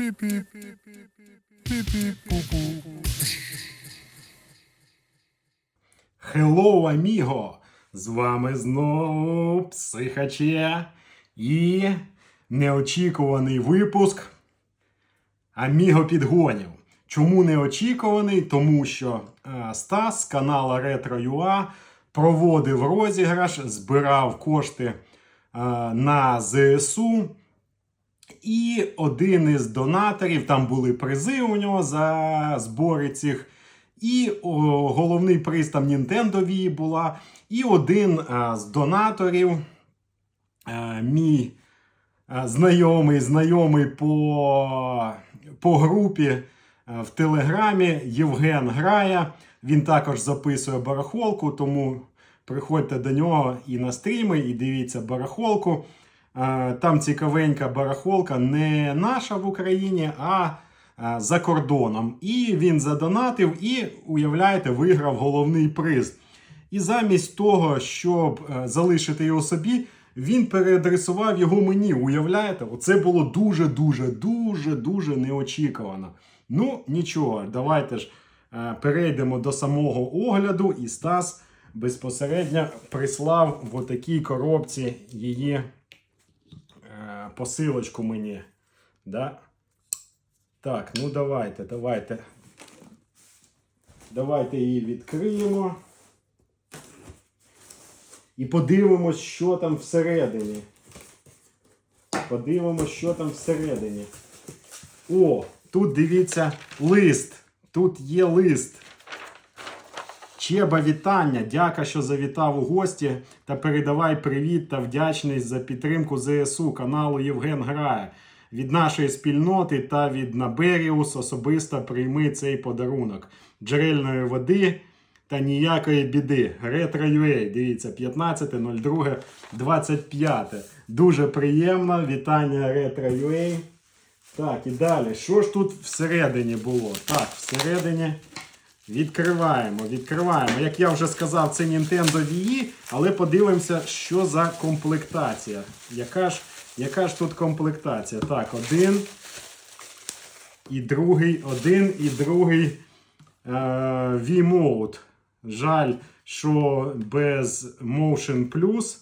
Пі-пі. Hello, аміго! З вами знову Психаче і неочікуваний випуск Аміго підгонів. Чому неочікуваний? Тому що е, Стас з каналу Retro.ua проводив розіграш, збирав кошти е, на ЗСУ. І один із донаторів, там були призи у нього за збори цих. І о, головний приз там Wii була. І один а, з донаторів, а, мій а, знайомий, знайомий по, по групі в Телеграмі Євген Грая. Він також записує барахолку, тому приходьте до нього і на стріми, і дивіться барахолку. А, Там цікавенька барахолка не наша в Україні, а а, за кордоном. І він задонатив і, уявляєте, виграв головний приз. І замість того, щоб е, залишити його собі, він переадресував його мені. Уявляєте? Оце було дуже-дуже, дуже, дуже неочікувано. Ну, нічого, давайте ж е, перейдемо до самого огляду, і Стас безпосередньо прислав в отакій коробці її е, посилочку мені. Да? Так, ну давайте, давайте. Давайте її відкриємо. І подивимось, що там всередині. Подивимось, що там всередині. О, тут дивіться лист. Тут є лист. Чеба, вітання. Дяка, що завітав у гості. Та передавай привіт та вдячність за підтримку ЗСУ каналу Євген Грає. Від нашої спільноти та від Наберіус особисто прийми цей подарунок. Джерельної води та ніякої біди. Ретро.ua, дивіться, 15.02.25. Дуже приємно. Вітання Ретро.ua. Так, і далі. Що ж тут всередині було? Так, всередині відкриваємо, відкриваємо. Як я вже сказав, це Nintendo Wii, але подивимося, що за комплектація. Яка ж, яка ж тут комплектація? Так, один і другий, один і другий е, V-Mode. Жаль, що без Motion Plus.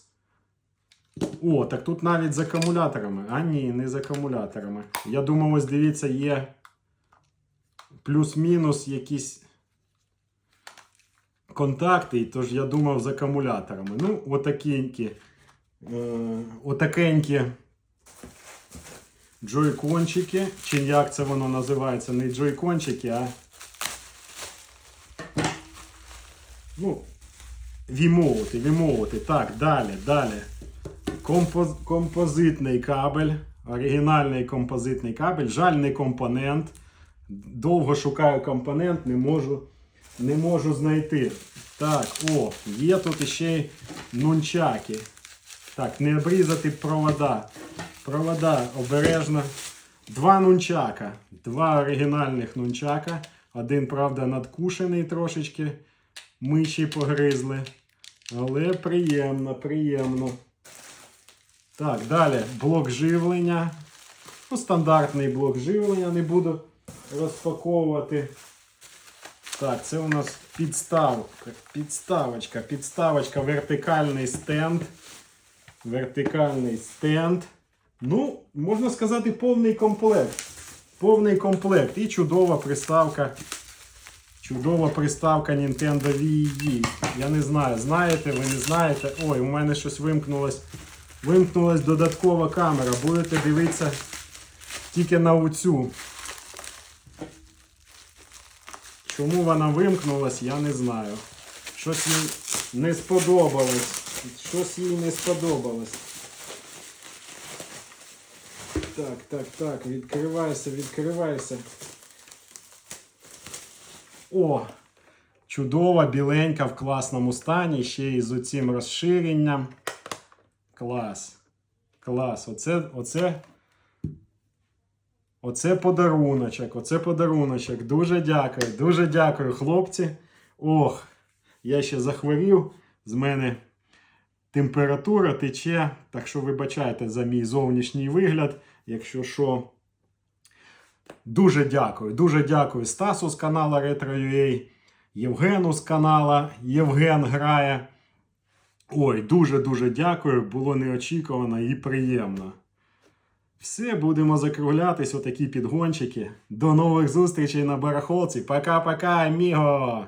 О, так тут навіть з акумуляторами. А ні, не з акумуляторами. Я думав, ось дивіться, є плюс-мінус якісь контакти, тож я думав з акумуляторами. Ну, отакенькі, е, отакенькі джойкончики. Чи як це воно називається? Не джойкончики, а. Ну, вімоути, вімоути. Так, далі, далі. Композ, композитний кабель. Оригінальний композитний кабель. Жаль, не компонент. Довго шукаю компонент, не можу, не можу знайти. Так, о, є тут іще й нунчаки. Так, не обрізати провода. Провода обережно. Два нунчака. Два оригінальних нунчака. Один, правда, надкушений трошечки. Миші погризли. Але приємно, приємно. Так, далі блок живлення. Ну, стандартний блок живлення не буду розпаковувати. Так, це у нас підставка, підставочка, підставочка, вертикальний стенд. Вертикальний стенд. Ну, можна сказати, повний комплект. Повний комплект. І чудова приставка. Чудова приставка Nintendo Wii. Я не знаю, знаєте, ви не знаєте. Ой, у мене щось вимкнулось. Вимкнулась додаткова камера. Будете дивитися тільки на оцю. Чому вона вимкнулась, я не знаю. Щось їй не сподобалось. Щось їй не сподобалось. Так, так, так, відкривайся, відкривайся. О! Чудова, біленька в класному стані, ще й з оцим розширенням. Клас. Клас. Оце, оце, оце подаруночок. Оце подаруночок. Дуже дякую. Дуже дякую, хлопці. Ох, я ще захворів. З мене температура тече. Так що вибачайте за мій зовнішній вигляд. Якщо що. Дуже дякую. Дуже дякую Стасу з каналу Retro.ua, Євгену з канала Євген грає. Ой, дуже-дуже дякую. Було неочікувано і приємно. Все, будемо закруглятись, отакі підгончики. До нових зустрічей на барахолці. Пока-пока, аміго!